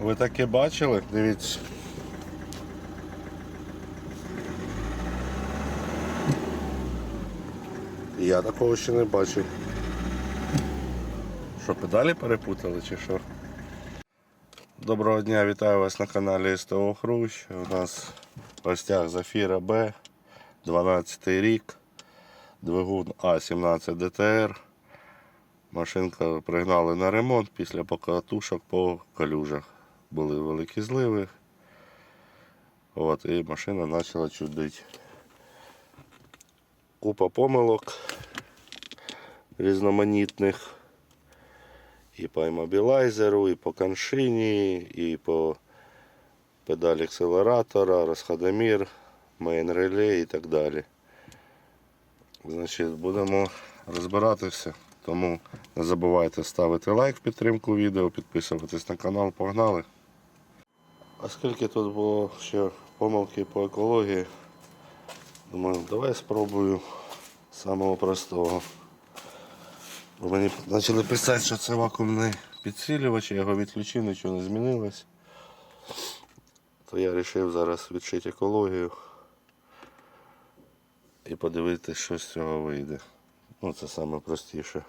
Ви таке бачили? Дивіться. Я такого ще не бачив. Що, педалі перепутали чи що? Доброго дня, вітаю вас на каналі СТО Хрущ. У нас в гостях Зафіра Б, 12 рік, двигун А17 ДТР. Машинка пригнали на ремонт після покатушок по калюжах. Були великі зливи. От, і машина почала чудити. Купа помилок різноманітних. І по іммобілайзеру, і по коншині, і по педалі акселератора, розходомір, мейн реле і так далі. Значить, будемо розбиратися. Тому не забувайте ставити лайк в підтримку відео, підписуватись на канал, погнали. Оскільки тут було ще помилки по екології, думаю, давай спробую самого простого. Бо мені почали писати, що це вакуумний підсилювач, я його відключив, нічого не змінилось. То я вирішив зараз відшити екологію і подивитися, що з цього вийде. Ну, це саме простіше.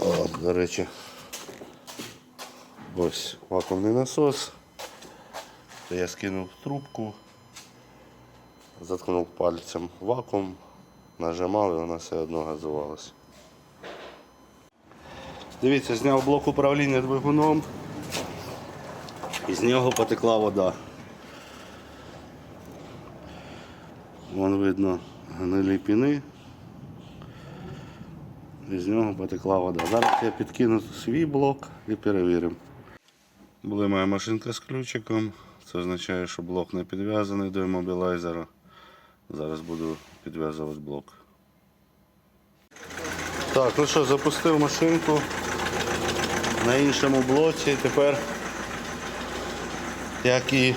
О, до речі, ось вакуумний насос. То я скинув трубку, заткнув пальцем вакуум, нажимав і вона все одно газувалася. Дивіться, зняв блок управління двигуном і з нього потекла вода. Вон видно гнилі піни. І з нього потекла вода. Зараз я підкину свій блок і перевіримо. Була моя машинка з ключиком. Це означає, що блок не підв'язаний до іммобілайзера. Зараз буду підв'язувати блок. Так, ну що, запустив машинку на іншому блоці. Тепер, як і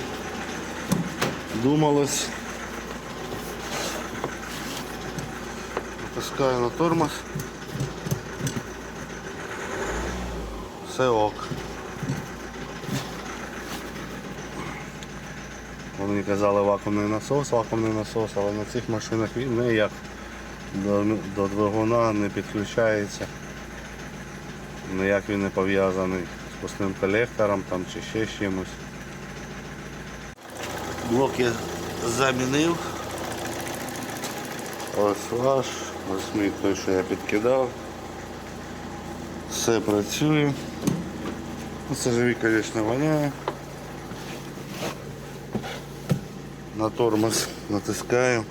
думалось, натискаю на тормоз. Все ок. Мені казали вакуумний насос, вакуумний насос, але на цих машинах він ніяк до, до двигуна не підключається. Ніяк він не пов'язаний з пустим колектором там, чи ще з чимось. Блок я замінив. Ось ваш, ось мій той, що я підкидав. Все працює. Ну, Це живі, звісно, воняє. На тормоз натискаю.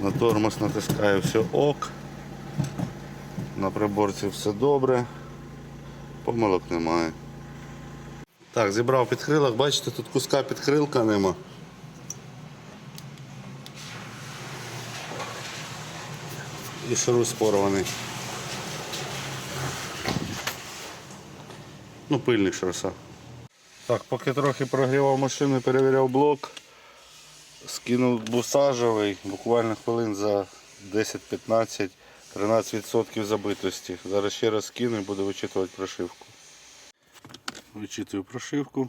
На тормоз натискаю все ок. На приборці все добре. Помилок немає. Так, зібрав підкрилок, бачите, тут куска підкрилка нема. І шарус порваний. Ну, пильник шаруса. Так, поки трохи прогрівав машину, перевіряв блок, скинув бусажевий, буквально хвилин за 10-15, 13% забитості. Зараз ще раз скину і буду вичитувати прошивку. Вичитую прошивку,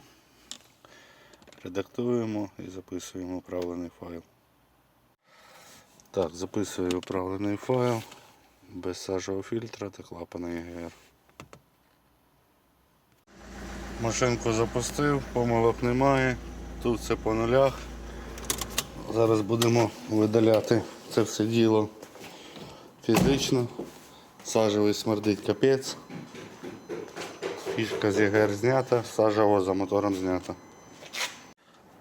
редактуємо і записуємо управлений файл. Так, записую управлений файл без сажового фільтра та клапана EGR. Машинку запустив, помилок немає. Тут все по нулях. Зараз будемо видаляти це все діло фізично. Сажевий смердить капець. Фішка з ЄГР знята, сажево за мотором знята.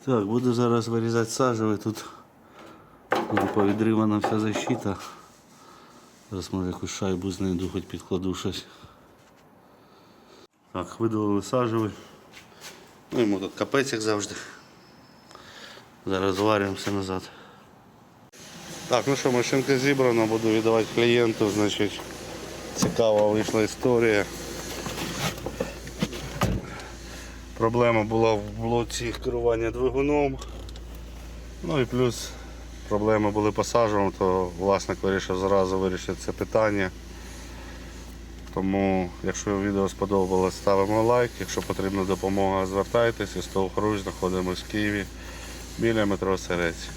Так, буду зараз вирізати сажевий. Тут повідривана вся защита. Зараз може якусь шайбу знайду, хоч підкладу щось. Так, видалили сажевий. Ну йому тут капець як завжди. Зараз зварюємося назад. Так, ну що, машинка зібрана, буду віддавати клієнту, значить цікава вийшла історія. Проблема була в блоці керування двигуном. Ну і плюс проблеми були по то власник вирішив зразу вирішити це питання. Тому, якщо відео сподобалось, ставимо лайк. Якщо потрібна допомога, звертайтеся. СТО Хруч знаходимося в Києві біля метро Серець.